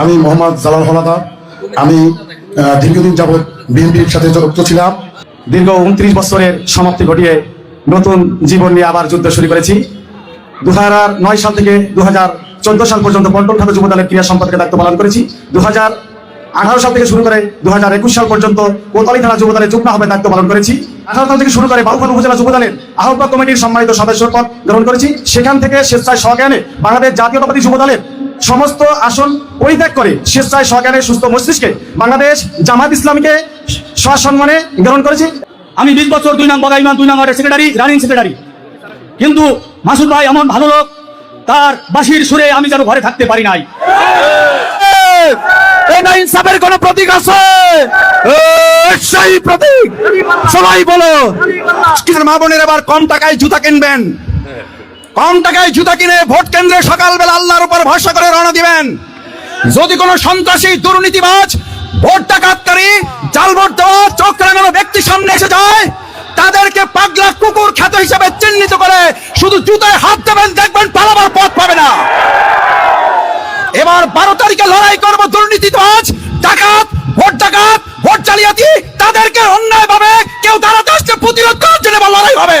আমি মোহাম্মদ জালাল হলাদার। আমি দীর্ঘদিন যাবৎ বিএনপির সাথে যুক্ত ছিলাম। দীর্ঘ উনত্রিশ বছরের সমাপ্তি ঘটিয়ে নতুন জীবন নিয়ে আবার যুদ্ধ শুরু করেছি। দু নয় সাল থেকে দু চোদ্দ সাল পর্যন্ত পল্টন খাতে যুব দলের ক্রিয়া সম্পাদকের দায়িত্ব পালন করেছি। দু আঠারো সাল থেকে শুরু করে দু একুশ সাল পর্যন্ত কোতলি থানা যুব দলের যুগ্ম আহ্বায়ক দায়িত্ব পালন করেছি। আঠারো সাল থেকে শুরু করে বাহুফল উপজেলা যুব দলের আহ্বায়ক কমিটির সম্মানিত সদস্য পদ গ্রহণ করেছি। সেখান থেকে স্বেচ্ছায় স্বজ্ঞানে বাংলাদেশ জাতীয়তাবাদী যুব দলের সমস্ত আসন পরিত্যাগ করে স্বেচ্ছায় স্বজ্ঞানে সুস্থ মস্তিষ্কে বাংলাদেশ জামাত ইসলামীকে সসম্মানে গ্রহণ করেছি। আমি বিশ বছর দুই নং বগাইমান দুই নং ওয়ার্ডের সেক্রেটারি রানিং সেক্রেটারি কিন্তু মাসুদ ভাই এমন ভালো লোক তার বাঁশির সুরে আমি যেন ঘরে থাকতে পারি নাই। এটা ইনসাফের কোন প্রতীক আছে? সেই প্রতীক। সবাই বলো। মা বোনের আবার কম টাকায় জুতা কিনবেন। কম টাকায় জুতা কিনে ভোট কেন্দ্রে সকালবেলা আল্লাহর উপর ভরসা করে রওনা দিবেন। যদি কোনো সন্ত্রাসী, দুর্নীতিবাজ, ভোট ডাকাতকারী, জাল ভোট দেওয়া, চোখ রাঙানো ব্যক্তি সামনে এসে যায়, তাদেরকে পাগলা কুকুর খ্যাত হিসেবে চিহ্নিত করে শুধু জুতায় হাত দেবেন, দেখবেন পালাবার পথ পাবে না। এবার বারো তারিখে লড়াই করব দুর্নীতিবাজ, ডাকাত, ভোট ডাকাত, ভোট জালিয়াতি, তাদেরকে অন্যায় ভাবে কেউ দাঁড়াতে আসছে প্রতিরোধ করার জন্য লড়াই হবে।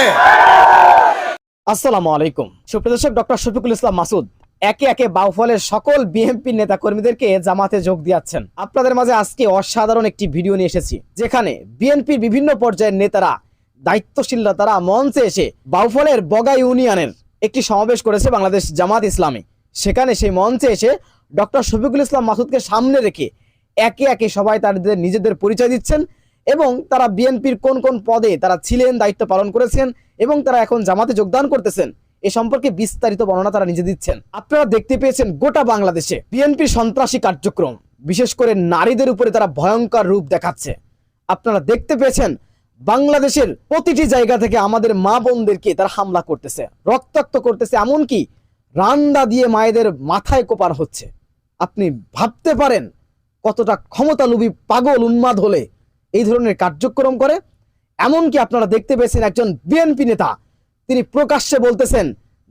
আসসালামু আলাইকুম। সুপ্রদর্শক ডক্টর শফিকুল ইসলাম মাসুদ, একে একে বাউফলের সকল বিএনপি নেতা কর্মীদেরকে জামাতে যোগ দিয়াচ্ছেন। আপনাদের মাঝে আজকে অসাধারণ একটি ভিডিও নিয়ে এসেছি, যেখানে বিএনপির বিভিন্ন পর্যায়ের নেতারা, দায়িত্বশীলরা, তারা মঞ্চে এসে বাউফলের বগা ইউনিয়নের একটি সমাবেশ করেছে বাংলাদেশ জামাত ইসলামী। সেখানে সেই মঞ্চে এসে ডক্টর শফিকুল ইসলাম মাসুদকে সামনে রেখে একে একে সবাই তাদের নিজেদের পরিচয় দিচ্ছেন। এবং তারা বিএনপির কোন কোন পদে তারা ছিলেন, দায়িত্ব পালন করেছেন এবং তারা এখন জামাতে যোগদান করতেছেন, এ সম্পর্কে বিস্তারিত বর্ণনা তারা নিজে দিচ্ছেন। আপনারা দেখতে পেয়েছেন গোটা বাংলাদেশে বিএনপির সন্ত্রাসী কার্যক্রম, বিশেষ করে নারীদের উপরে তারা ভয়ঙ্কর রূপ দেখাচ্ছে। আপনারা দেখতে পেয়েছেন বাংলাদেশের প্রতিটি জায়গা থেকে আমাদের মা বোনদেরকে তারা হামলা করতেছে, রক্তাক্ত করতেছে, এমনকি রান্ডা দিয়ে মায়েদের মাথায় কোপার হচ্ছে। আপনি ভাবতে পারেন কতটা ক্ষমতালোভী পাগল উন্মাদ হলে এই ধরনের কার্যক্রম করে। এমনকি আপনারা দেখতে পেয়েছেন একজন বিএনপি নেতা, তিনি প্রকাশ্যে বলতেছেন,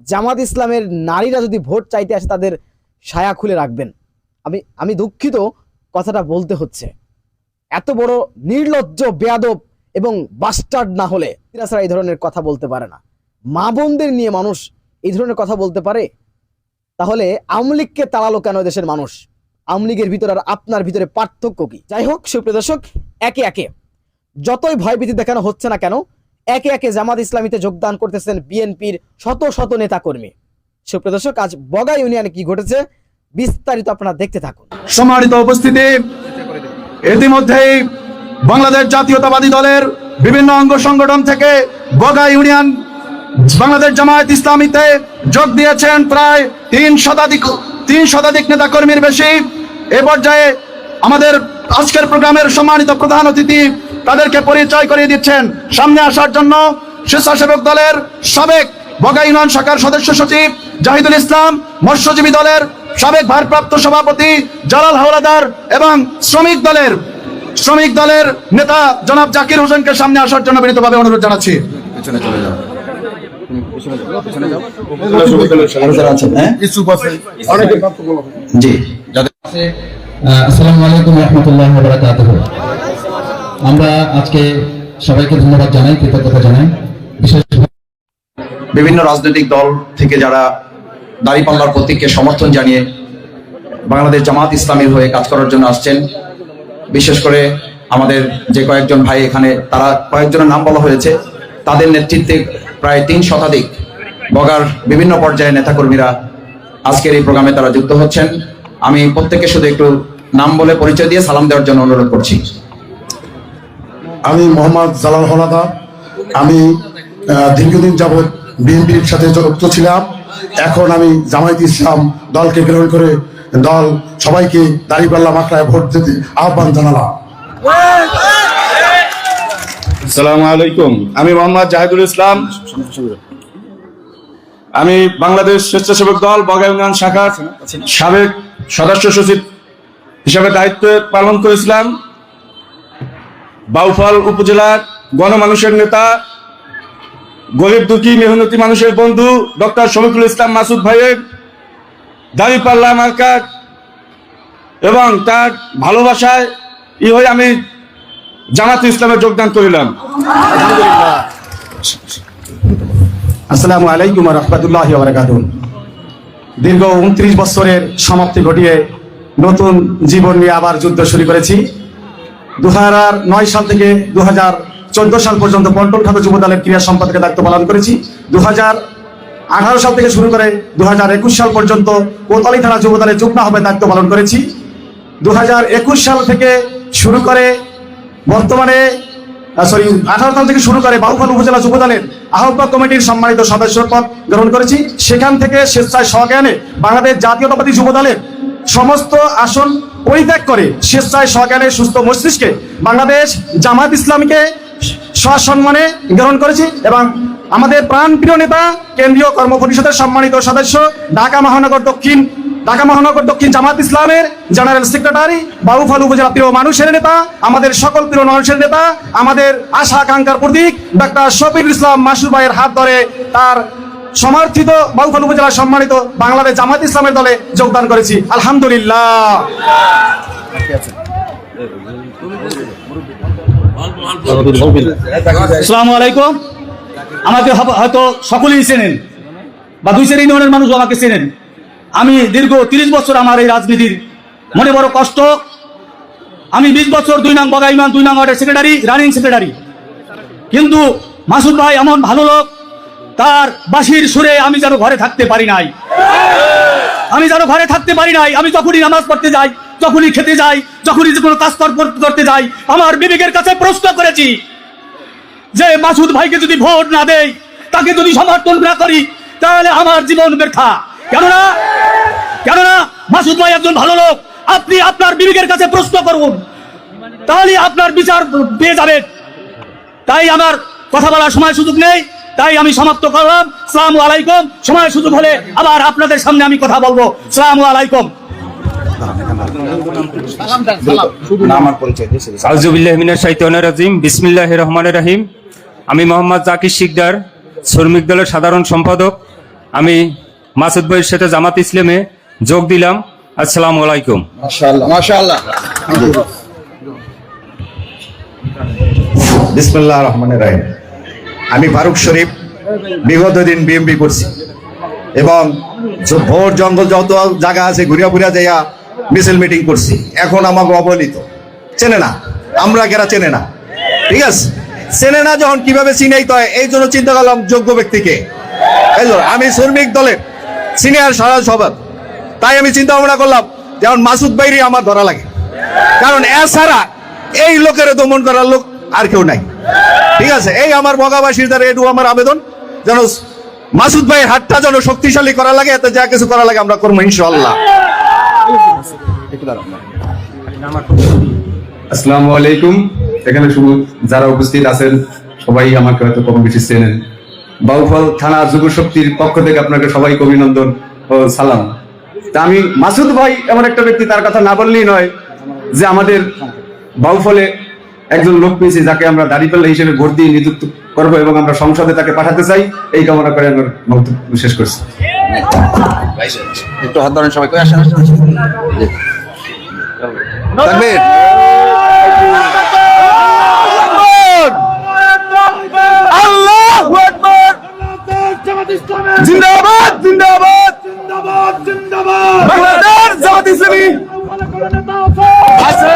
জামাত ইসলামের নারীরা যদি ভোট চাইতে আসে তাদের সায়া খুলে রাখবেন। আমি আমি দুঃখিত কথাটা বলতে হচ্ছে। এত বড় নির্লজ্জ, বেয়াদব এবং বাস্টার্ড না হলে এরা এই ধরনের কথা বলতে পারে না। মা বোনদের নিয়ে মানুষ এই ধরনের কথা বলতে পারে? তাহলে আওয়ামী লীগকে তাড়ালো কেন দেশের মানুষ? আওয়ামী লীগের ভিতরে আর আপনার ভিতরে পার্থক্য কি? যাই হোক, সুপ্রিয় দর্শক একে একে। যতই ভয়ভীতি দেখানো হচ্ছে না কেন, একে একে জামাত ইসলামীতে যোগদান করতেছেন বিএনপির শত শত নেতা কর্মী সুপ্রিয় দর্শক, আজ বগা ইউনিয়নে কি ঘটেছে বিস্তারিত আপনারা দেখতে থাকুন। সম্মানিত উপস্থিতি, ইতিমধ্যেই বাংলাদেশ জাতীয়তাবাদী দলের বিভিন্ন অঙ্গ সংগঠন থেকে বগা ইউনিয়ন বাংলাদেশ জামায়াত ইসলামীতে যোগ দিয়েছেন প্রায় তিন শতাধিক তিন শতাধিক নেতা কর্মীর বেশি। এ পর্যায়ে আমাদের আজকের প্রোগ্রামের সম্মানিত প্রধান অতিথি তাদেরকে পরিচয় করিয়ে দিচ্ছেন। সামনে আসার জন্য স্বেচ্ছাসেবক দলের সাবেক বগা ইউনিয়ন শাখার সদস্য সচিব জাহিদুল ইসলাম মৎস্যজীবী দলের সাবেক ভারপ্রাপ্ত সভাপতি জালাল হাওলাদার এবং শ্রমিক দলের শ্রমিক দলের নেতা জনাব জাকির হোসেনকে সামনে আসার জন্য বিনীতভাবে অনুরোধ জানাচ্ছি। জি। আহ, আসসালামু আলাইকুম রহমতুল্লাহ বারাকাতুহু। আমরা আজকে সবাইকে ধন্যবাদ জানাই, কৃতজ্ঞতা জানাই। বিশেষ বিভিন্ন রাজনৈতিক দল থেকে যারা দাড়ি দাঁড়িপাল্লার প্রতীককে সমর্থন জানিয়ে বাংলাদেশ জামাত ইসলামীর হয়ে কাজ করার জন্য আসছেন। বিশেষ করে আমাদের যে কয়েকজন ভাই এখানে, তারা কয়েকজনের নাম বলা হয়েছে। তাদের নেতৃত্বে প্রায় তিন শতাধিক বগার বিভিন্ন পর্যায়ে নেতাকর্মীরা আজকের এই প্রোগ্রামে তারা যুক্ত হচ্ছেন। আমি প্রত্যেককে শুধু একটু নাম বলে পরিচয় দিয়ে সালাম দেওয়ার জন্য অনুরোধ করছি। আমি মোহাম্মদ জালাল হলাদার। আমি দীর্ঘদিন যাবৎ বিএনপির সাথে যুক্ত ছিলাম। এখন আমি জামায়াত ইসলাম দলকে গ্রহণ করে দল সবাইকে দাঁড়িপাল্লা মাকড়ায় ভোট দিতে আহ্বান জানালাম। আসসালামু আলাইকুম। আমি মোহাম্মদ জাহিদুল ইসলাম। আমি বাংলাদেশ স্বেচ্ছাসেবক দল বগা ইউনিয়ন শাখার সাবেক সদস্য সচিব হিসাবে দায়িত্ব পালন করেছিলাম। বাউফল উপজেলার গণমানুষের নেতা, গরিব দুঃখী মেহনতি মানুষের বন্ধু ডক্টর শমিকুল ইসলাম মাসুদ ভাইয়ের দাঁড়িপাল্লা মার্কার এবং তার ভালোবাসায় ই হয়ে আমি জামাত ইসলামে যোগদান করিলাম। আসসালামু আলাইকুম রহমতুল্লাহ বারাকাতুন দীর্ঘ উনত্রিশ বছরের সমাপ্তি ঘটিয়ে নতুন জীবন নিয়ে আবার যুদ্ধ শুরু করেছি। দু নয় সাল থেকে দু চোদ্দ সাল পর্যন্ত পল্টন ঠাকুর যুব দলের ক্রীড়া সম্পাদকের দায়িত্ব পালন করেছি। দু আঠারো সাল থেকে শুরু করে দু একুশ সাল পর্যন্ত কোতালি থানা যুব দলের যুগ্ম হবে দায়িত্ব পালন করেছি। দু সাল থেকে শুরু করে বর্তমানে সরি আঠারো সাল থেকে শুরু করে বাহুফল উপজেলা যুব দলের আহ্বায়ক কমিটির সম্মানিত সদস্য পদ গ্রহণ করেছি। সেখান থেকে স্বেচ্ছায় স্বজ্ঞানে বাংলাদেশ জাতীয়তাবাদী যুব দলের সমস্ত আসন পরিত্যাগ করে স্বেচ্ছায় স্বজ্ঞানে সুস্থ মস্তিষ্কে বাংলাদেশ জামাত ইসলামীকে সসম্মানে গ্রহণ করেছি এবং আমাদের প্রাণপ্রিয় নেতা, কেন্দ্রীয় কর্ম পরিষদের সম্মানিত সদস্য, ঢাকা মহানগর দক্ষিণ ঢাকা মহানগর দক্ষিণ জামাত ইসলামের জেনারেল সেক্রেটারি বাবুফাল উপজেলা প্রিয় মানুষের নেতা, আমাদের সকল প্রিয় মানুষের নেতা, আমাদের আশা আকাঙ্ক্ষার প্রতীক, ডাক্তার শফির ইসলাম মাসুর ভাইয়ের হাত ধরে তার সমর্থিত বাবুফাল উপজেলা সম্মানিত বাংলাদেশ জামাত ইসলামের দলে যোগদান করেছি। আলহামদুলিল্লাহ। আসসালামু আলাইকুম। আমাকে হয়তো সকলেই চেনেন, বা দুই চার ইউনিয়নের মানুষ আমাকে চেনেন। আমি দীর্ঘ তিরিশ বছর আমার এই রাজনীতির মনে বড় কষ্ট। আমি বিশ বছর দুই নং বগাইমান, দুই নং ওয়ার্ডের সেক্রেটারি, রানিং সেক্রেটারি। কিন্তু মাসুদ ভাই এমন ভালো লোক, তার বাঁশির সুরে আমি যেন ঘরে থাকতে পারি নাই। আমি যেন ঘরে থাকতে পারি নাই, আমি যখনই নামাজ পড়তে যাই, যখনই খেতে যাই, যখনই যে কোনো কাজ করতে যাই, আমার বিবেকের কাছে প্রশ্ন করেছি যে মাসুদ ভাইকে যদি ভোট না দেই, তাকে যদি সমর্থন না করি, তাহলে আমার জীবন ব্যর্থা কেননা কেননা মাসুদ ভাই একজন ভালো লোক। আপনি আপনার বিবেকের কাছে প্রশ্ন করুন। তাহলে আপনার বিচার পেয়ে যাবেন তাই আমার কথা বলার সময় সুযোগ নেই। তাই আমি সমাপ্ত করলাম। সালাম আলাইকুম। সময় সুযোগ হলে আবার আপনাদের সামনে আমি কথা বলব। সালাম আলাইকুম। রাহিম। আমি মোহাম্মদ জাকির শিকদার, শ্রমিক দলের সাধারণ সম্পাদক। আমি মাসুদ ভাইয়ের সাথে জামাত ইসলামে যোগ দিলাম। আসসালামু আলাইকুম। বিসমুল্লাহ রহমান রাহিম। আমি ফারুক শরীফ বিগত দিন বিএমপি করছি। এবং ভোর জঙ্গল যত জায়গা আছে ঘুরিয়া ঘুরিয়া যাইয়া মিছিল মিটিং করছি। এখন আমাকে অবহেলিত। চেনে না। আমরা কেরা চেনে না? ঠিক আছে? চেনে না যখন কীভাবে চিনাইতে হয় এই জন্য চিন্তা করলাম যোগ্য ব্যক্তিকে। এই আমি শ্রমিক দলের সিনিয়র সারা সভাপতি তাই আমি চিন্তা ভাবনা করলাম, যেমন মাসুদ বাইরি আমার ধরা লাগে। কারণ এছাড়া এই লোকের দমন করার লোক আর কেউ নাই। ঠিক আছে? এই আমার বগাবাসীর দ্বারা এটু আমার আবেদন, যেন মাসুদ ভাইয়ের হাতটা যেন শক্তিশালী করা লাগে, এতে যা কিছু করা লাগে আমরা করব ইনশাল্লাহ আসসালামু আলাইকুম। এখানে শুধু যারা উপস্থিত আছেন, সবাই আমাকে হয়তো কম বেশি চেনেন। বাউফল থানা যুব শক্তির পক্ষ থেকে আপনাকে সবাইকে অভিনন্দন ও সালাম। তা আমি মাসুদ ভাই এমন একটা ব্যক্তি তার কথা না বললেই নয় যে আমাদের বাউফলে একজন লোক পেয়েছি যাকে আমরা দাঁড়িপাল্লা হিসেবে ভোট দিয়ে নিযুক্ত করব এবং আমরা সংসদে তাকে পাঠাতে চাই। এই কামনা করে আমার বক্তব্য শেষ করছি। একটু হাত ধরেন সবাই আসেন আসেন, আসেন। জিন্দাবাদ। জিন্দাবাদ বাংলাদেশ জামাত ইসলামী। আছে।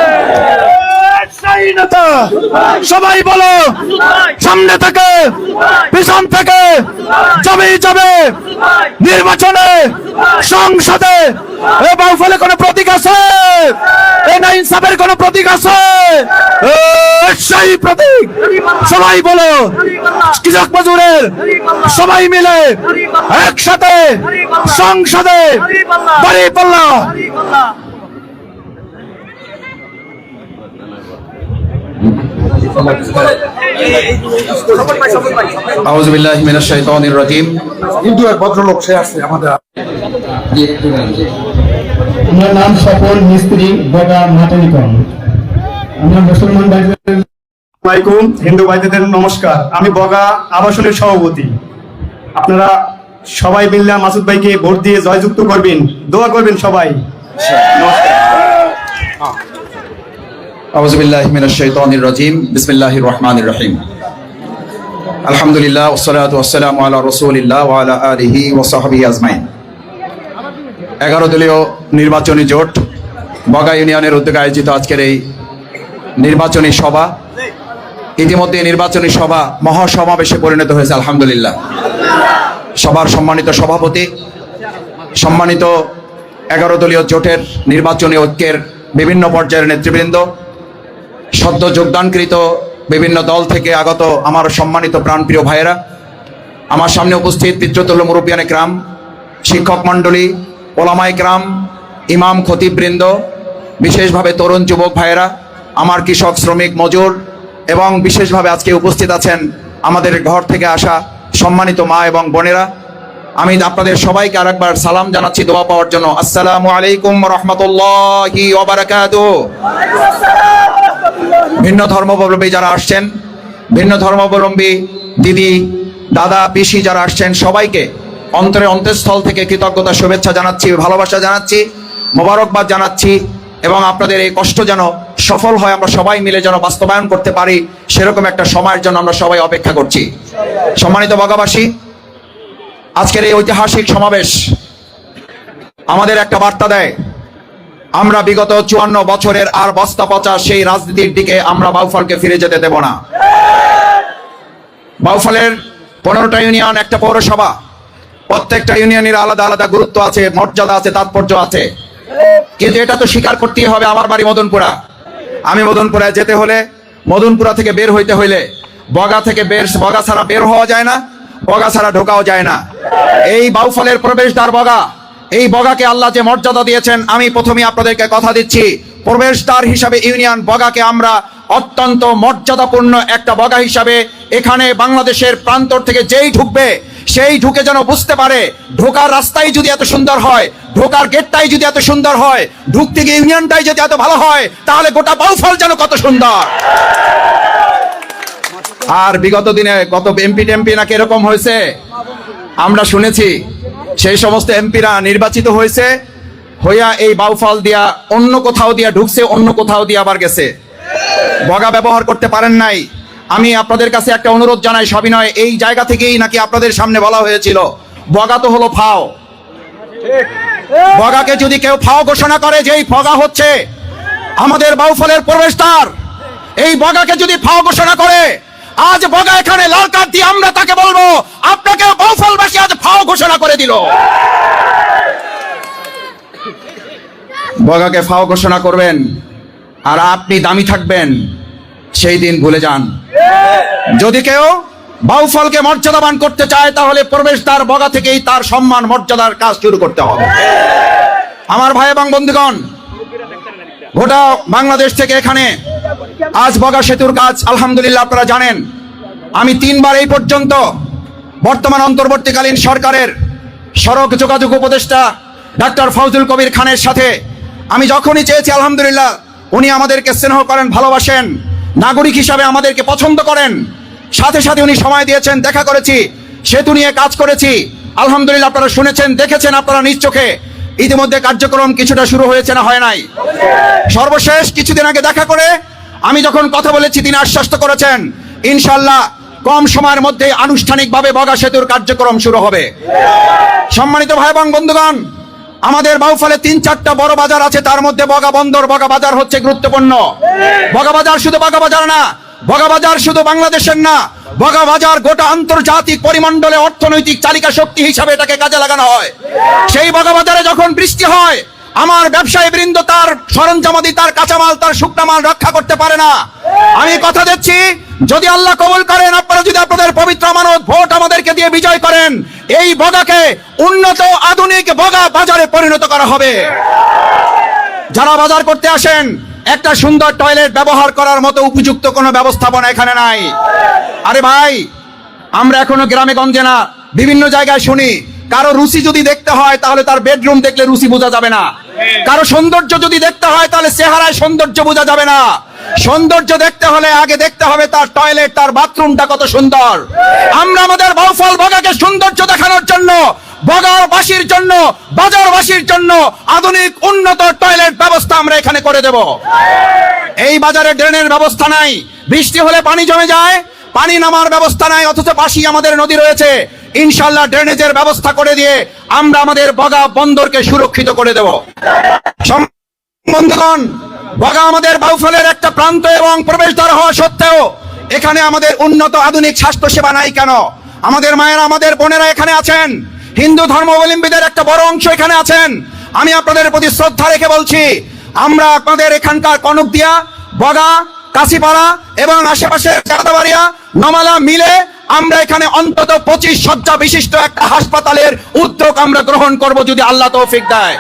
নেতা, সবাই বলো, সামনে থেকে, পিছন থেকে, যাবে যাবে, নির্বাচনে, সংসদে। এ বাউফলে কোনো প্রতীক আছে? এ না ইনসাফের কোনো প্রতীক আছে? সেই প্রতীক। সবাই বলো, কৃষক মজুরের সবাই মিলে একসাথে সংসদে বাড়ি পাল্লা। আউযু বিল্লাহি মিনাশ শাইতানির রাজিম। কিন্তু এক ভদ্রলোক সে আছে আমাদের আমার নাম সফল মিস্ত্রি বগা মাটনিকন আমরা মুসলমান ভাইদের আলাইকুম হিন্দু ভাইদের নমস্কার। আমি বগা আবাসনের সভাপতি। আপনারা সবাই মিললে মাসুদ ভাইকে ভোট দিয়ে জয়যুক্ত করবেন। দোয়া করবেন সবাই। নমস্কার। আউযুবিল্লাহি মিনাশ শাইতানির রাজিম। বিসমিল্লাহির রহমানির রহিম। আলহামদুলিল্লাহ ওয়াসসালাতু ওয়াসসালামু আলা রাসূলিল্লাহ আলা আলিহি এগারো দলীয় নির্বাচনী জোট, বগা ইউনিয়নের উদ্যোগে আয়োজিত আজকের এই নির্বাচনী সভা। ইতিমধ্যে নির্বাচনী সভা মহাসমাবেশে পরিণত হয়েছে, আলহামদুলিল্লাহ। সবার সম্মানিত সভাপতি, সম্মানিত এগারো দলীয় জোটের নির্বাচনী ঐক্যের বিভিন্ন পর্যায়ের নেতৃবৃন্দ সদ্য যোগদানকৃত বিভিন্ন দল থেকে আগত আমার সম্মানিত প্রাণপ্রিয় ভাইয়েরা, আমার সামনে উপস্থিত পিতৃতুল্য মুরব্বিয়ানে গ্রাম শিক্ষক মণ্ডলী ওলামাই গ্রাম ইমাম খতিববৃন্দ, বিশেষভাবে তরুণ যুবক ভাইয়েরা, আমার কৃষক শ্রমিক মজুর এবং বিশেষভাবে আজকে উপস্থিত আছেন আমাদের ঘর থেকে আসা সম্মানিত মা এবং বোনেরা। আমি আপনাদের সবাইকে আরেকবার সালাম জানাচ্ছি, দোয়া পাওয়ার জন্য। আসসালামু আলাইকুম রহমতুল্লাহি ভিন্ন ধর্মাবলম্বী যারা আসছেন, ভিন্ন ধর্মাবলম্বী দিদি, দাদা, পিসি যারা আসছেন, সবাইকে অন্তরে অন্তঃস্থল থেকে কৃতজ্ঞতা, শুভেচ্ছা জানাচ্ছি, ভালোবাসা জানাচ্ছি, মোবারকবাদ জানাচ্ছি এবং আপনাদের এই কষ্ট যেন সফল হয়, আমরা সবাই মিলে যেন বাস্তবায়ন করতে পারি, সেরকম একটা সময়ের জন্য আমরা সবাই অপেক্ষা করছি। সম্মানিত বগাবাসী, আজকের এই ঐতিহাসিক সমাবেশ আমাদের একটা বার্তা দেয়। আমরা বিগত চুয়ান্ন বছরের আর বস্তা পচা সেই রাজনীতির দিকে আমরা বাউফলকে ফিরে যেতে দেব না। বাউফলের পনেরোটা ইউনিয়ন, একটা পৌরসভা। প্রত্যেকটা ইউনিয়নের আলাদা আলাদা গুরুত্ব আছে, মর্যাদা আছে, তাৎপর্য আছে। কিন্তু এটা তো স্বীকার করতেই হবে আমার বাড়ি মদনপুরা। আমি মদনপুরায় যেতে হলে, মদনপুরা থেকে বের হইতে হইলে, বগা থেকে বের, বগা ছাড়া বের হওয়া যায় না, বগা ছাড়া ঢোকাও যায় না। এই বাউফলের প্রবেশদ্বার বগা। এই বগাকে আল্লাহ যে মর্যাদা দিয়েছেন, আমি প্রথমে আপনাদেরকে কথা দিচ্ছি। প্রবেশদ্বার হিসাবে ইউনিয়ন বগাকে আমরা অত্যন্ত মর্যাদাপূর্ণ একটা বগা হিসাবে এখানে বাংলাদেশের প্রান্তর থেকে যেই ঢুকবে, সেই ঢুকে যেন বুঝতে পারে, ঢোকার রাস্তাই যদি এত সুন্দর হয়, ঢোকার গেটটাই যদি এত সুন্দর হয়, ঢুকতে গিয়ে ইউনিয়নটাই যদি এত ভালো হয়, তাহলে গোটা বাউফল যেন কত সুন্দর। আর বিগত দিনে কত এমপি টেমপি নাকি এরকম হয়েছে, আমরা শুনেছি। সেই সমস্ত এমপিরা নির্বাচিত হয়েছে, হইয়া এই বাউফল দিয়া অন্য কোথাও দিয়া ঢুকছে, অন্য কোথাও দিয়া আবার গেছে। বগা ব্যবহার করতে পারেন নাই। আমি আপনাদের কাছে একটা অনুরোধ জানাই, সবিনয়, এই জায়গা থেকেই নাকি আপনাদের সামনে বলা হয়েছিল, বগা তো হলো ফাও। বগাকে যদি কেউ ফাও ঘোষণা করে যে এই বগা হচ্ছে, আমাদের বাউফলের প্রবেশদ্বার, এই বগাকে যদি ফাও ঘোষণা করে আজ বগা এখানে লাল কার্ড দিয়ে আমরা তাকে বলব আপনাকে বাউফলবাসী আজ ফাও ঘোষণা করে দিল। বগাকে ফাও ঘোষণা করবেন, আর আপনি দামি থাকবেন, সেই দিন ভুলে যান। যদি কেউ বাউফলকে মর্যাদাবান করতে চায়, তাহলে প্রবেশ প্রবেশদ্বার বগা থেকেই তার সম্মান, মর্যাদার কাজ শুরু করতে হবে। আমার ভাই এবং বন্ধুগণ, গোটা বাংলাদেশ থেকে এখানে আজ বগা সেতুর কাজ, আলহামদুলিল্লাহ আপনারা জানেন। আমি তিনবার এই পর্যন্ত বর্তমান অন্তর্বর্তীকালীন সরকারের সড়ক যোগাযোগ উপদেষ্টা ডাক্তার ফজলুল কবির খানের সাথে আমি যখনই চেয়েছি, আলহামদুলিল্লাহ, উনি আমাদেরকে স্নেহ করেন, ভালোবাসেন, নাগরিক হিসাবে আমাদেরকে পছন্দ করেন। সাথে সাথে উনি সময় দিয়েছেন, দেখা করেছি, সেতু নিয়ে কাজ করেছি। আলহামদুলিল্লাহ আপনারা শুনেছেন, দেখেছেন আপনারা নিজ চোখে। ইতিমধ্যে কার্যক্রম কিছুটা শুরু হয়েছে না হয় নাই। সর্বশেষ কিছুদিন আগে দেখা করে আমি যখন কথা বলেছি, তিনি আশ্বস্ত করেছেন ইনশাল্লাহ কম সময়ের মধ্যে আনুষ্ঠানিকভাবে বগা সেতুর কার্যক্রম শুরু হবে। সম্মানিত ভাই এবং বন্ধুগণ, আমাদের বাউফলে তিন চারটা বড় বাজার আছে, তার মধ্যে বগা বন্দর, বগা বাজার হচ্ছে গুরুত্বপূর্ণ। বগা বাজার শুধু বগা বাজার না, বগা বাজার শুধু বাংলাদেশের না, বগা বাজার গোটা আন্তর্জাতিক পরিমণ্ডলে অর্থনৈতিক চালিকা শক্তি হিসাবে এটাকে কাজে লাগানো হয়। সেই বগা বাজারে যখন বৃষ্টি হয় আমার ব্যবসায়ী বৃন্দ তার সরঞ্জামাদি, তার কাঁচামাল, তার শুকনা মাল রক্ষা করতে পারে না। আমি কথা দিচ্ছি, যদি আল্লাহ কবুল করেন, আপনারা যদি আপনাদের পবিত্র আমানত, ভোট আমাদেরকে দিয়ে বিজয় করেন, এই বগাকে উন্নত আধুনিক বগা বাজারে পরিণত করা হবে। যারা বাজার করতে আসেন, একটা সুন্দর টয়লেট ব্যবহার করার মতো উপযুক্ত কোনো ব্যবস্থাপনা এখানে নাই। আরে ভাই, আমরা এখনও গ্রামে গঞ্জে না, বিভিন্ন জায়গায় শুনি, কারও রুচি যদি দেখতে হয়, তাহলে তার বেডরুম দেখলে রুচি বোঝা যাবে না। কারও সৌন্দর্য যদি দেখতে হয়, তাহলে চেহারায় সৌন্দর্য বোঝা যাবে না। সৌন্দর্য দেখতে হলে আগে দেখতে হবে তার টয়লেট তার বাথরুমটা কত সুন্দর। আমরা আমাদের বাউফল বগাকে সৌন্দর্য দেখানোর জন্য, বগারবাসীর জন্য, বাজারবাসীর জন্য আধুনিক, উন্নত টয়লেট ব্যবস্থা আমরা এখানে করে দেব। এই বাজারে ড্রেনের ব্যবস্থা নাই। বৃষ্টি হলে পানি জমে যায়, পানি নামার ব্যবস্থা নাই, অথচ পাশেই আমাদের নদী রয়েছে। ইনশাল্লাহ ড্রেনেজের ব্যবস্থা করে দিয়ে আমরা আমাদের বগা বন্দরকে সুরক্ষিত করে দেব। বন্ধুগণ, বগা আমাদের বাউফলের একটা প্রান্ত এবং প্রবেশদ্বার হওয়া সত্ত্বেও এখানে আমাদের উন্নত আধুনিক স্বাস্থ্য সেবা নাই কেন? আমাদের মায়েরা, আমাদের বোনেরা এখানে আছেন। হিন্দু ধর্মাবলম্বীদের একটা বড় অংশ এখানে আছেন। আমি আপনাদের প্রতি শ্রদ্ধা রেখে বলছি, আমরা আপনাদের এখানকার কনক দিয়া বগা, কাশিপাড়া এবং আশেপাশের চাঁদাবাড়িয়া, নমালা মিলে আমরা এখানে অন্তত পঁচিশ শয্যা বিশিষ্ট একটা হাসপাতালের উদ্যোগ আমরা গ্রহণ করব যদি আল্লাহ তৌফিক দেয়।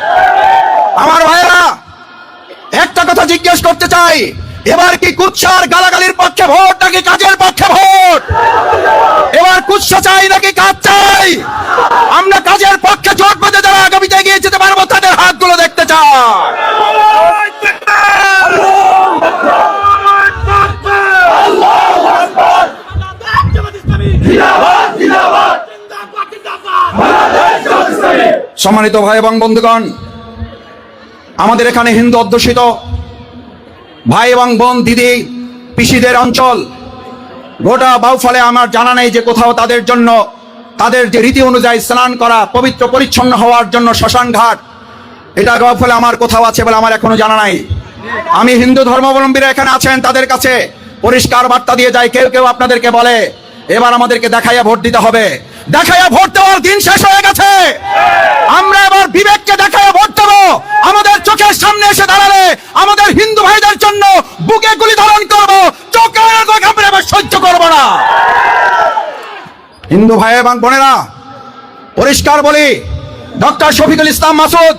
আমার ভাইয়েরা, একটা কথা জিজ্ঞেস করতে চাই, এবার কি কুৎসার গালাগালির পক্ষে ভোট নাকি কাজের পক্ষে ভোট? এবার কুৎসা চাই নাকি কাজ চাই? আমরা কাজের পক্ষে জোট বেঁধে যারা আগামীতে এগিয়ে যেতে পারব, তাদের হাতগুলো দেখতে চাই। সম্মানিত ভাই এবং বন্ধুগণ, আমাদের এখানে হিন্দু অধ্যুষিত ভাই এবং বোন, দিদি, পিসিদের অঞ্চল, গোটা বাউফলে আমার জানা নেই যে কোথাও তাদের জন্য, তাদের যে রীতি অনুযায়ী স্নান করা, পবিত্র পরিচ্ছন্ন হওয়ার জন্য শ্মশান ঘাট, এটা বাউফলে আমার কোথাও আছে বলে আমার এখনও জানা নাই। আমি হিন্দু ধর্মাবলম্বীরা এখানে আছেন তাদের কাছে পরিষ্কার বার্তা দিয়ে যাই, কেউ কেউ আপনাদেরকে বলে, এবার আমাদেরকে দেখাইয়া ভোট দিতে হবে। দেখাইয়া ভোট দেওয়ার দিন শেষ হয়ে গেছে। আমরা এবার বিবেককে দেখাইয়া ভোট দেবো। আমাদের চোখের সামনে এসে দাঁড়ালে আমাদের হিন্দু ভাইদের জন্য বুকে গুলি ধারণ করব। চোখে এবার সহ্য করব না। হিন্দু ভাই এবং বোনেরা, পরিষ্কার বলি, ডক্টর শফিকুল ইসলাম মাসুদ,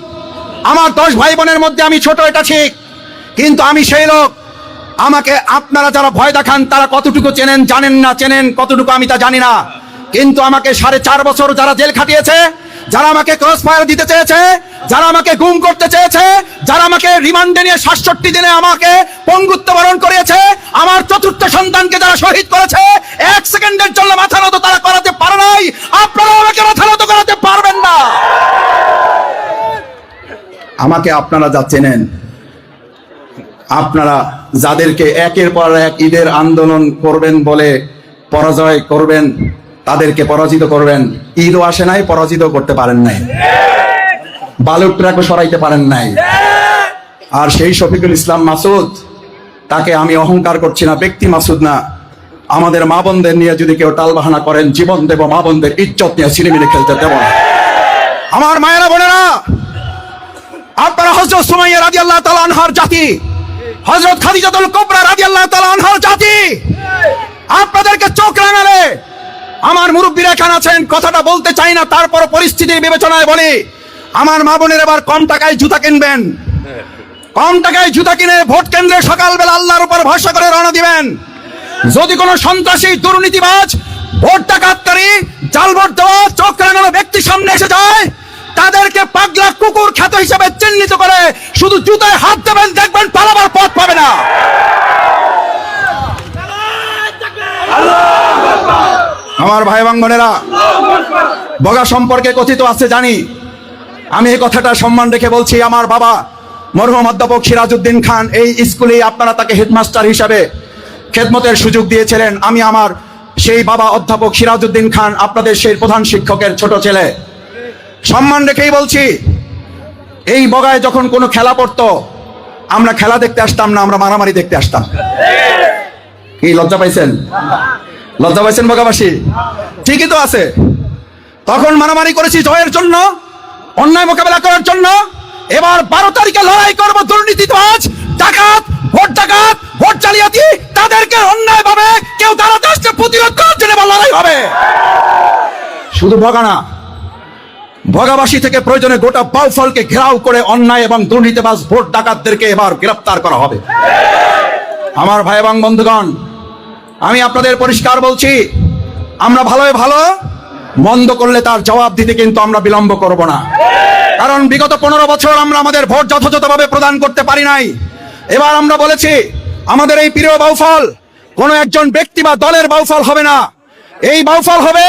আমার দশ ভাই বোনের মধ্যে আমি ছোট, এটা ঠিক, কিন্তু আমি সেই লোক। আমাকে আপনারা যারা ভয় দেখান, তারা কতটুকু চেনেন, জানেন না, চেনেন, কতটুকু আমি তা জানি না। কিন্তু আমাকে সাড়ে চার বছর যারা জেল খাটিয়েছে, যারা আমাকে ক্রস ফায়ার দিতে চেয়েছে, যারা আমাকে গুম করতে চেয়েছে, যারা আমাকে রিমান্ডে নিয়ে সাতষট্টি দিনে আমাকে পঙ্গুত্ব বরণ করিয়েছে, আমার চতুর্থ সন্তানকে যারা শহীদ করেছে, এক সেকেন্ডের জন্য মাথা নত তারা করাতে পারে নাই। আপনারা আমাকে মাথা নত করাতে পারবেন না। আমাকে আপনারা যা চেনেন, আপনারা যাদেরকে একের পর এক ঈদের আন্দোলন করবেন বলে পরাজয় করবেন তাদেরকে পরাজিত করবেন। ঈদও আসে নাই পরাজিত করতে পারেন নাই। বালুক ট্রাকও সরাইতে পারেন নাই। আর সেই শফিকুল ইসলাম মাসুদ, তাকে আমি অহংকার করছি না, ব্যক্তি মাসুদ না। আমাদের মা বোনদের নিয়ে যদি কেউ টালবাহানা করেন, জীবন দেব, মা বোনদের ইজ্জত নিয়ে সিনেমিনে খেলতে দেব। না আমার মায়েরা বোনেরা, আপনারা হজরত সুমাইয়া রাজি আল্লাহ তালা আনহার জাতি হজরত খাদিজাতুল কোবরা রাজি আল্লাহ তালা আনহার জাতি, আপনাদেরকে চোখ রাঙালে আমার মুরব্বীরা এখানে আছেন, কথাটা বলতে চাই না তারপর পরিস্থিতির বিবেচনায় বলি। আমার মা বোনের এবার কম টাকায় জুতা কিনবেন। কম টাকায় জুতা কিনে ভোট কেন্দ্রে সকালবেলা আল্লাহর উপর ভরসা করে রওনা দিবেন। যদি কোনো সন্ত্রাসী, দুর্নীতিবাজ, ভোট ডাকাতকারী জাল ভোট দেওয়া, চোখ রাঙানো ব্যক্তি সামনে এসে যায়, তাদেরকে পাগলা কুকুর খ্যাত হিসেবে চিহ্নিত করে শুধু জুতায় হাত দেবেন, দেখবেন পালাবার পথ পাবে না। আমার ভাই বোনেরা, বগা সম্পর্কে কথিত আছে, জানি। আমি এই কথাটা সম্মান রেখে বলছি, আমার বাবা মরহুম অধ্যাপক সিরাজউদ্দিন খান এই স্কুলেই আপনারা তাকে হেডমাস্টার হিসাবে খেদমতের সুযোগ দিয়েছিলেন। আমি আমার সেই বাবা অধ্যাপক সিরাজউদ্দিন খান, আপনাদের সেই প্রধান শিক্ষকের ছোট ছেলে। সম্মান রেখেই বলছি, এই বগায় যখন কোনো খেলা পড়তো, আমরা খেলা দেখতে আসতাম না, আমরা মারামারি দেখতে আসতাম। কি লজ্জা পাইছেন? লজ্জা পাইছেন বগাবাসী ঠিকই তো আছে। তখন মারামারি করেছি জয়ের জন্য, অন্যায় মোকাবেলা করার জন্য। এবার বারো তারিখে লড়াই করব দুর্নীতিবাজ, ডাকাত, ভোট ডাকাত, ভোট জালিয়াতি। তাদেরকে অন্যায় ভাবে কেউ দাঁড়াতে আসছে প্রতিরোধ করার জন্য লড়াই হবে। শুধু ভগানা ভগাবাসী থেকে প্রয়োজনে গোটা বাউফলকে ঘেরাও করে অন্যায় এবং দুর্নীতিবাজ ভোট ডাকাতদেরকে এবার গ্রেপ্তার করা হবে। আমার ভাই এবং বন্ধুগণ আমি আপনাদের পরিষ্কার বলছি, আমরা ভালোয় ভালো, মন্দ করলে তার জবাব দিতে কিন্তু আমরা বিলম্ব করব না। কারণ বিগত পনেরো বছর আমরা আমাদের ভোট যথাযথভাবে প্রদান করতে পারি নাই। এবার আমরা বলেছি, আমাদের এই প্রিয় বাউফল, কোনো একজন ব্যক্তি বা দলের বাউফল হবে না। এই বাউফল হবে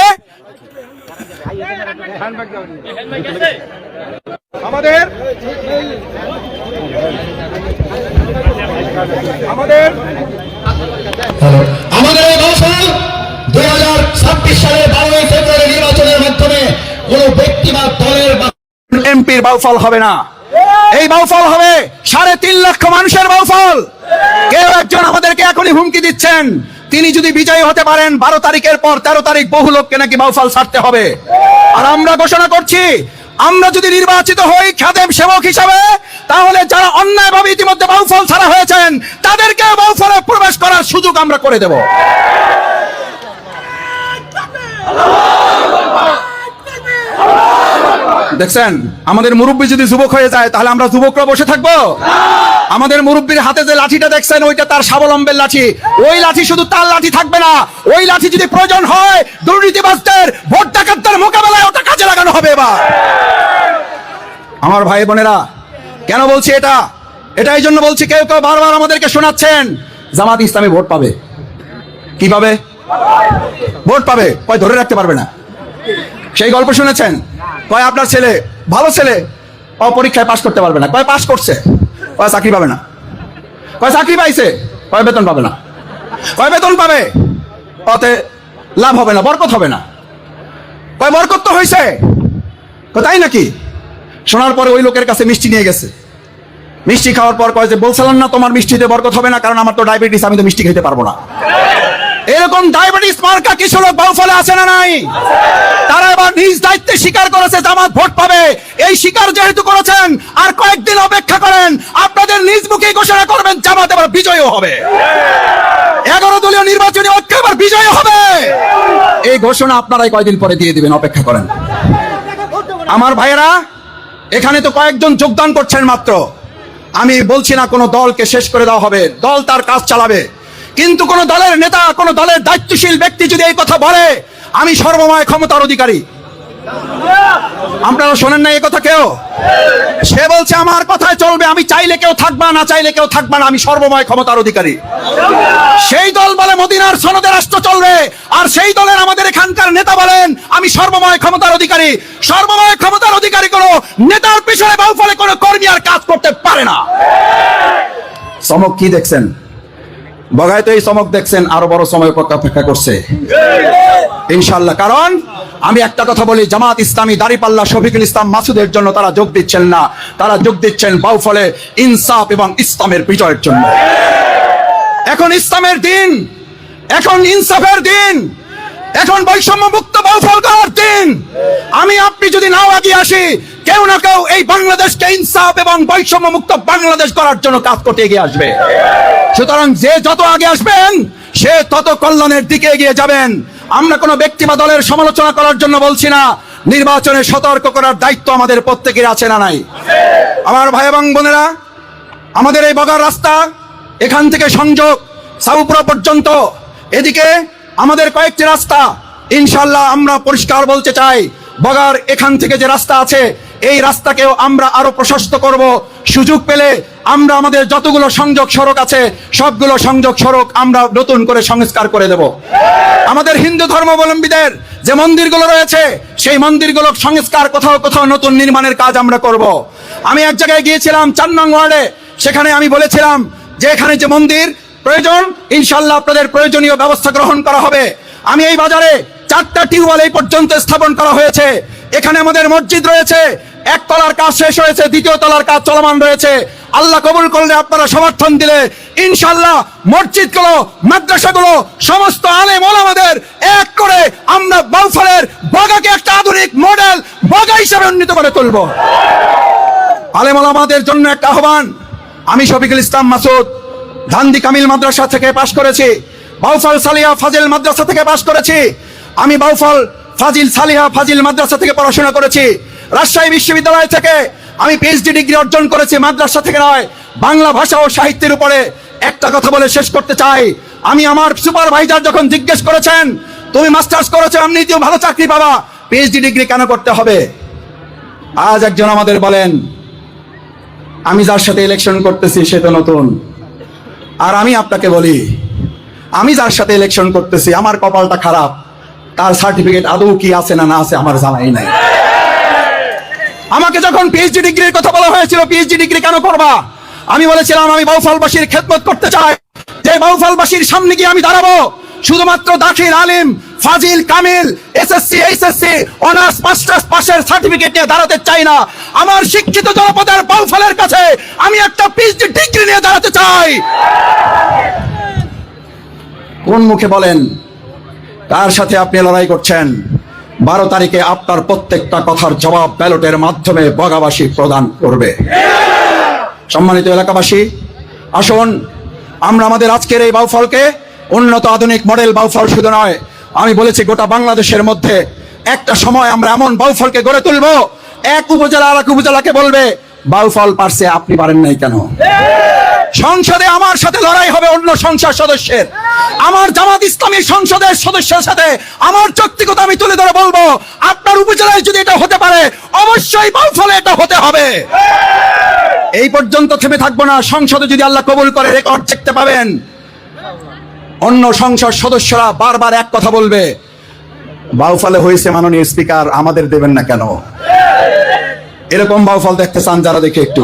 আমাদের আমাদের আমাদের ভাষা দুই হাজার ছাব্বিশ সালের বারোই ফেব্রুয়ারি নির্বাচনের মাধ্যমে কোন ব্যক্তি বা দলের এমপির বাউফল হবে না। এই বাউফল হবে সাড়ে তিন লক্ষ মানুষের বাউফল। কেউ একজন আমাদেরকে এখনই হুমকি দিচ্ছেন। তিনি যদি বিজয়ী হতে পারেন, বারো তারিখের পর তেরো তারিখ বহু লোককে নাকি বাউফল ছাড়তে হবে। আর আমরা ঘোষণা করছি আমরা যদি নির্বাচিত হই খাদেম সেবক হিসাবে, তাহলে যারা অন্যায়ভাবে ইতিমধ্যে বাউফল ছাড়া হয়েছেন, তাদেরকে বাউফলে প্রবেশ করার সুযোগ আমরা করে দেব। দেখছেন? আমাদের মুরব্বী যদি যুবক হয়ে যায়, তাহলে আমরা যুবকরা বসে থাকব? আমাদের মুরব্বীর হাতে যে লাঠিটা দেখছেন, ওইটা তার স্বাবলম্বের লাঠি। ওই লাঠি শুধু তার লাঠি থাকবে না। ওই লাঠি যদি প্রয়োজন হয়, দুর্নীতিবাজদের ভোট ডাকাতদের মোকাবেলায় ওটা কাজে লাগানো হবে এবার। আমার ভাই বোনেরা, কেন বলছি এটা? এটা এই জন্য বলছি কেউ কেউ বারবার আমাদেরকে শোনাচ্ছেন, জামাত ইসলামী ভোট পাবে। কি পাবে? ভোট পাবে। কয়, ধরে রাখতে পারবে না। সেই গল্প শুনেছেন? কয় আপনার ছেলে? ভালো ছেলে? ও পরীক্ষায় পাশ করতে পারবে না। কয় পাশ করছে? কয় চাকরি পাবে না। কয় চাকরি পাইছে? কয় বেতন পাবে না। কয় বেতন পাবে? অতে লাভ হবে না, বরকত হবে না। কয় বরকত তো হয়েছে তাই নাকি? শোনার পরে ওই লোকের কাছে মিষ্টি নিয়ে গেছে। মিষ্টি খাওয়ার পর কয় যে, বলছিলাম না তোমার মিষ্টিতে বরকত হবে না, কারণ আমার তো ডায়াবেটিস, আমি তো মিষ্টি খেতে পারব না। এরকম ডায়াবেটিস মার্কা কিছু লোক বাউফলে আছে না নাই? তারা এবার নিজ দায়িত্বে স্বীকার করেছে জামাত ভোট পাবে। এই স্বীকার যেহেতু করেছেন, আর কয়েকদিন অপেক্ষা করেন, আপনাদের নিজ মুখে ঘোষণা করবেন জামাত এবার বিজয়ী হবে। এগারো দলীয় নির্বাচনী ঐক্য এবার বিজয়ী হবে। এই ঘোষণা আপনারাই কয়দিন পরে দিয়ে দিবেন, অপেক্ষা করেন। আমার ভাইয়েরা, এখানে তো কয়েকজন যোগদান করছেন মাত্র। আমি বলছি না কোনো দলকে শেষ করে দেওয়া হবে। দল তার কাজ চালাবে। কিন্তু কোন দলের নেতা, কোন দলের দায়িত্বশীল ব্যক্তি যদি এই কথা বলে, আমি সর্বময় ক্ষমতার অধিকারী। আপনারা শোনেন না এই কথা কেউ? সে বলছে, আমার কথায় চলবে, আমি চাইলে কেউ থাকবা, না চাইলে কেউ থাকবা না, আমি সর্বময় ক্ষমতার অধিকারী। সেই দল বলে, মদিনার সনদে রাষ্ট্র চলবে, আর সেই দলের আমাদের এখানকার নেতা বলেন, আমি সর্বময় ক্ষমতার অধিকারী। সর্বময় ক্ষমতার অধিকারী কোনো নেতার পিছনে বাউফলে কোনো কর্মী আর কাজ করতে পারে না। চমক কি দেখছেন? বগায় তো এই চমক দেখছেন, আরও বড় সময় অপেক্ষা করছে। ইনশাল্লাহ কারণ আমি একটা কথা বলি, জামাত ইসলামী, দাঁড়িপাল্লা, শফিকুল ইসলাম মাসুদের জন্য তারা যোগ দিচ্ছেন না। তারা যোগ দিচ্ছেন বাউফলে ইনসাফ এবং ইসলামের বিজয়ের জন্য। এখন ইসলামের দিন, এখন ইনসাফের দিন, এখন বৈষম্য মুক্ত বাউফল করার দিন। আমি আপনি যদি নাও আগে আসি, কেউ না কেউ এই বাংলাদেশকে ইনসাফ এবং বৈষম্য মুক্ত বাংলাদেশ করার জন্য কাজ করতে এগিয়ে আসবে। সুতরাং যে যত আগে আসবেন, সে তত কল্যাণের দিকে এগিয়ে যাবেন। আমরা কোনো ব্যক্তি বা দলের সমালোচনা করার জন্য বলছি না, নির্বাচনে সতর্ক করার দায়িত্ব আমাদের প্রত্যেকের আছে না নাই। আমার ভাই এবং বোনেরা, আমাদের এই বগার রাস্তা, এখান থেকে সংযোগ, সাউপুরা পর্যন্ত। এদিকে আমাদের কয়েকটি রাস্তা, ইনশাল্লাহ আমরা পরিষ্কার বলতে চাই, বগার এখান থেকে যে রাস্তা আছে এই রাস্তাকেও আমরা আরও প্রশস্ত করব। সুযোগ পেলে আমরা আমাদের যতগুলো সংযোগ সড়ক আছে, সবগুলো সংযোগ সড়ক আমরা নতুন করে সংস্কার করে দেব। আমাদের হিন্দু ধর্মাবলম্বীদের যে মন্দিরগুলো রয়েছে, সেই মন্দিরগুলো সংস্কার কোথাও কোথাও নতুন নির্মাণের কাজ আমরা করব। আমি এক জায়গায় গিয়েছিলাম চার নং ওয়ার্ডে। সেখানে আমি বলেছিলাম যে এখানে যে মন্দির প্রয়োজন ইনশাল্লাহ আপনাদের প্রয়োজনীয় ব্যবস্থা গ্রহণ করা হবে। আমি এই বাজারে চারটা টিউবওয়েল এই পর্যন্ত স্থাপন করা হয়েছে। এখানে আমাদের মসজিদ রয়েছে এক তলার কাজ শেষ হয়েছে, দ্বিতীয় তলার কাজ চলমান রয়েছে। আল্লাহ কবুল করলে আপনারা সমর্থন দিলে ইনশাল্লাহ মসজিদগুলো, মাদ্রাসাগুলো, সমস্ত আলেম ওলামাদের এক করে আমরা বাউফলের বগাকে একটা আধুনিক মডেল, বগা হিসেবে উন্নীত করে তুলব। আলেম ওলামাদের জন্য একটা আহ্বান। আমি শফিকুল ইসলাম মাসুদ ধান্দি কামিল মাদ্রাসা থেকে পাশ করেছি, বাউফল সালিয়া ফাজিল মাদ্রাসা থেকে পাশ করেছি। আমি বাউফল ফাজিল সালিহা ফাজিল মাদ্রাসা থেকে পড়াশোনা করেছি। রাজশাহী বিশ্ববিদ্যালয় থেকে আমি পিএইচডি ডিগ্রি অর্জন করেছি মাদ্রাসা থেকে নয়, বাংলা ভাষা ও সাহিত্যের উপরে। একটা কথা বলে শেষ করতে চাই। আমি আমার সুপারভাইজার যখন জিজ্ঞেস করেছেন, তুমি মাস্টার্স করেছ এমনিতেও ভালো চাকরি পাবা। পিএইচডি ডিগ্রি কেন করতে হবে? আজ একজন আমাদের বলেন, আমি যার সাথে ইলেকশন করতেছি, সে তো নতুন। আর আমি আপনাকে বলি, আমি যার সাথে ইলেকশন করতেছি, আমার কপালটা খারাপ। তার সার্টিফিকেট আদৌ কি আছে না না আছে আমার জানাই নাই। আমাকে যখন পিএইচডি ডিগ্রির কথা বলা হয়েছিল পিএইচডি ডিগ্রি কেন করবা? আমি বলেছিলাম, আমি বাউফলবাসীর খেদমত করতে চাই। যে বাউফলবাসীর সামনে গিয়ে আমি দাঁড়াবো, শুধুমাত্র দাখিল আলিম, ফাজিল, Kamil SSC HSC honours masters পাশের সার্টিফিকেট নিয়ে দাঁড়াতে চাই না। আমার শিক্ষিত জনপদের বাউফলের কাছে আমি একটা পিএইচডি ডিগ্রি নিয়ে দাঁড়াতে চাই। কোন মুখে বলেন, কার সাথে আপনি লড়াই করছেন? বারো তারিখে আপনার প্রত্যেকটা কথার জবাব ব্যালটের মাধ্যমে বগাবাসী প্রদান করবে। সম্মানিত এলাকাবাসী, আসুন, আমরা আমাদের আজকের এই বাউফলকে উন্নত আধুনিক মডেল বাউফল শুধু নয়, আমি বলেছি গোটা বাংলাদেশের মধ্যে একটা সময় আমরা এমন বাউফলকে গড়ে তুলব, এক উপজেলা আর এক উপজেলাকে বলবে, বাউফল পারছে, আপনি পারেন নাই কেন? সংসদে আমার সাথে লড়াই হবে অন্য সংসদ সদস্যের। আমার জামাত ইসলামী সংসদের সদস্যের সাথে আমার চক্তিগত আমি তুলে ধরে বলব, আপনার উপজেলায় যদি এটা হতে পারে, অবশ্যই বাউফলে এটা হতে হবে। এই পর্যন্ত থেমে থাকব না, সংসদে যদি আল্লাহ কবুল করে রেকর্ড দেখতে পাবেন। অন্য সংসদ সদস্যরা বারবার এক কথা বলবে, বাউফলে হয়েছে মাননীয় স্পিকার, আমাদের দেবেন না কেন? এরকম বাউফল দেখতে চান যারা দেখে একটু।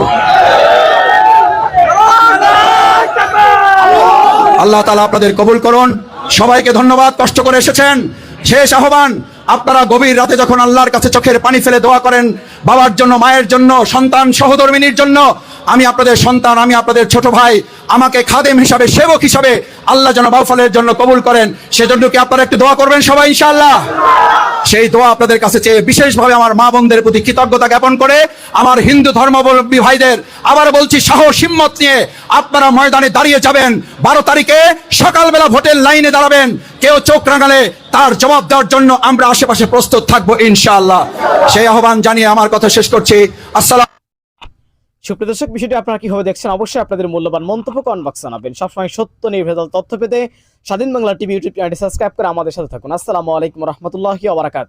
আল্লাহ তালা আপনাদের কবুল করুন। সবাইকে ধন্যবাদ কষ্ট করে এসেছেন। শেষ আহ্বান আপনারা গভীর রাতে যখন আল্লাহর কাছে চোখের পানি ফেলে দোয়া করেন, বাবার জন্য, মায়ের জন্য, সন্তান সহধর্মিনীর জন্য, আমি আপনাদের সন্তান, আমি আপনাদের ছোট ভাই, আমাকে খাদেম হিসাবে, সেবক হিসাবে আল্লাহ যেন বাউফলের জন্য কবুল করেন। সেজন্য কি আপনারা একটু দোয়া করবেন সবাই, ইনশাআল্লাহ? সেই দোয়া আপনাদের কাছে চেয়ে বিশেষভাবে আমার মা বোনদের প্রতি কৃতজ্ঞতা জ্ঞাপন করে, আমার হিন্দু ধর্মাবলম্বী ভাইদের আবার বলছি, সাহস, হিম্মত নিয়ে আপনারা ময়দানে দাঁড়িয়ে যাবেন। বারো তারিখে সকালবেলা ভোটের লাইনে দাঁড়াবেন। কেউ চোখ রাঙালে তার জবাব দেওয়ার জন্য আমরা আশেপাশে প্রস্তুত থাকব ইনশাআল্লাহ। সেই আহ্বান জানিয়ে আমার কথা শেষ করছি। আসসালাম। সুপ্রিয় দর্শক, বিষয়টি আপনারা কীভাবে দেখছেন? অবশ্যই আপনাদের মূল্যবান মন্তব্য কনবাক্স বক্সে জানাবেন। সবসময় সত্য, নির্ভেজাল তথ্য পেতে স্বাধীন বাংলা টিভি ইউটিউব চ্যানেলটি সাবস্ক্রাইব করে আমাদের সাথে থাকুন। আসসালামু আলাইকুম রহমতুল্লাহি ওবরাকাতু